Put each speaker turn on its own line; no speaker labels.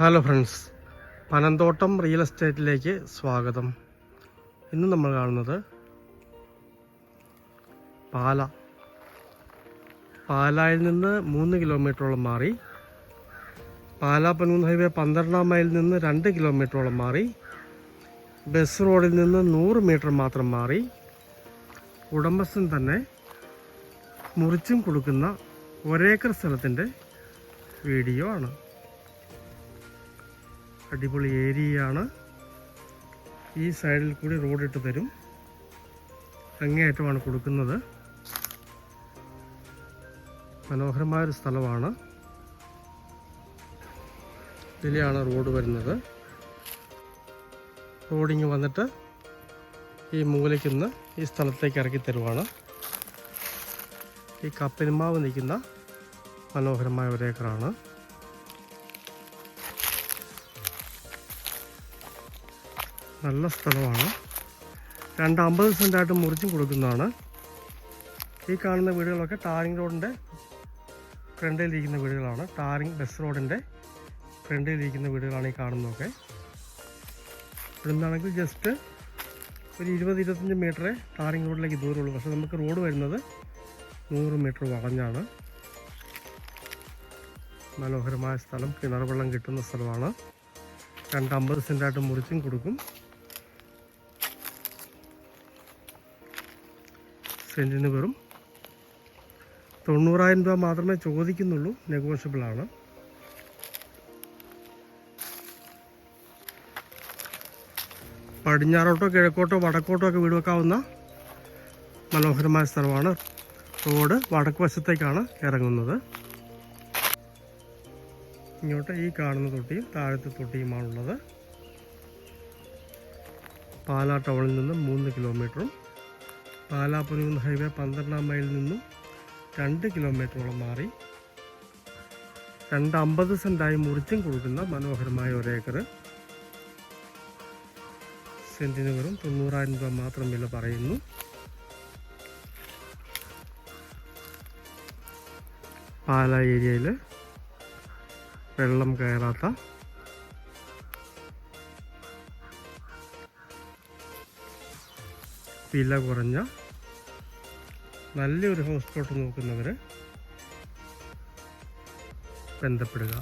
Hello friends Panamthottam real എസ്റ്റേറ്റിലേക്ക് സ്വാഗതം. ഇന്ന് നമ്മൾ കാണുന്നത് പാല. പാലായിൽ നിന്ന് മൂന്ന് കിലോമീറ്ററോളം മാറി. പാല പനൂന്ന് ഹൈവേ പന്ത്രണ്ടാം മൈൽ നിന്ന് രണ്ട് കിലോമീറ്ററോളം മാറി. ബസ് റോഡിൽ നിന്ന് നൂറ് മീറ്റർ മാത്രം മാറി. ഉടമസ്ഥൻ തന്നെ മുറിച്ചും കൊടുക്കുന്ന ഒരേക്കർ സ്ഥലത്തിന്റെ വീഡിയോ ആണ്. അടിപൊളി ഏരിയയാണ്. ഈ സൈഡിൽ കൂടി റോഡ് ഇട്ട് തരും. അങ്ങേയറ്റമാണ് കൊടുക്കുന്നത്. മനോഹരമായൊരു സ്ഥലമാണ്. ഇതിലെയാണ് റോഡ് വരുന്നത്. റോഡിങ് വന്നിട്ട് ഈ മൂലയ്ക്കുന്ന് ഈ സ്ഥലത്തേക്ക് ഇറക്കി തരുവാണ്. ഈ കപ്പലിമാവ് നിൽക്കുന്ന മനോഹരമായ ഒരേക്കറാണ്. നല്ല സ്ഥലമാണ്. രണ്ട് അമ്പത് സെന്റായിട്ട് മുറിച്ചും കൊടുക്കുന്നതാണ്. ഈ കാണുന്ന വീടുകളൊക്കെ ടാറിങ് റോഡിന്റെ ഫ്രണ്ടിലിരിക്കുന്ന വീടുകളാണ്. ടാറിങ് ബസ് റോഡിന്റെ ഫ്രണ്ടിലിരിക്കുന്ന വീടുകളാണ് ഈ കാണുന്നതൊക്കെ. ഇവിടുന്നാണെങ്കിൽ ജസ്റ്റ് ഒരു ഇരുപത് ഇരുപത്തഞ്ച് മീറ്ററേ ടാറിംഗ് റോഡിലേക്ക് ദൂരമുള്ളൂ പക്ഷേ നമുക്ക് റോഡ് വരുന്നത് നൂറ് മീറ്റർ വളഞ്ഞാണ്. മനോഹരമായ സ്ഥലം. കിണർ വെള്ളം കിട്ടുന്ന സ്ഥലമാണ്. രണ്ട് അമ്പത് സെന്റായിട്ട് മുറിച്ചും കൊടുക്കും. സെന്റിന് വെറും തൊണ്ണൂറായിരം രൂപ മാത്രമേ ചോദിക്കുന്നുള്ളൂ നെഗോഷ്യബിൾ ആണ് പടിഞ്ഞാറോട്ടോ കിഴക്കോട്ടോ വടക്കോട്ടോ ഒക്കെ വീട് വെക്കാവുന്ന മനോഹരമായ സ്ഥലമാണ്. റോഡ് വടക്ക് വശത്തേക്കാണ് ഇറങ്ങുന്നത്. ഇങ്ങോട്ട് ഈ കാണുന്ന തൊട്ടിയും താഴത്തെ തൊട്ടിയുമാണുള്ളത്. പാലാ ടൗണിൽ നിന്ന് മൂന്ന് കിലോമീറ്ററും പാലാപ്പുനൂർ ഹൈവേ പന്ത്രണ്ടാം മൈൽ നിന്നും രണ്ട് കിലോമീറ്ററോളം മാറി. രണ്ട് അമ്പത് സെന്റായി മുറിച്ചും കൊടുക്കുന്ന മനോഹരമായ ഒരേക്കർ സെന്റിന് വെറും തൊണ്ണൂറായിരം രൂപ മാത്രം വില പറയുന്നു. പാല ഏരിയയിൽ വെള്ളം കയറാത്ത വില കുറഞ്ഞ നല്ലൊരു ഹൗസ് പ്ലോട്ട് നോക്കുന്നവർ ബന്ധപ്പെടുക.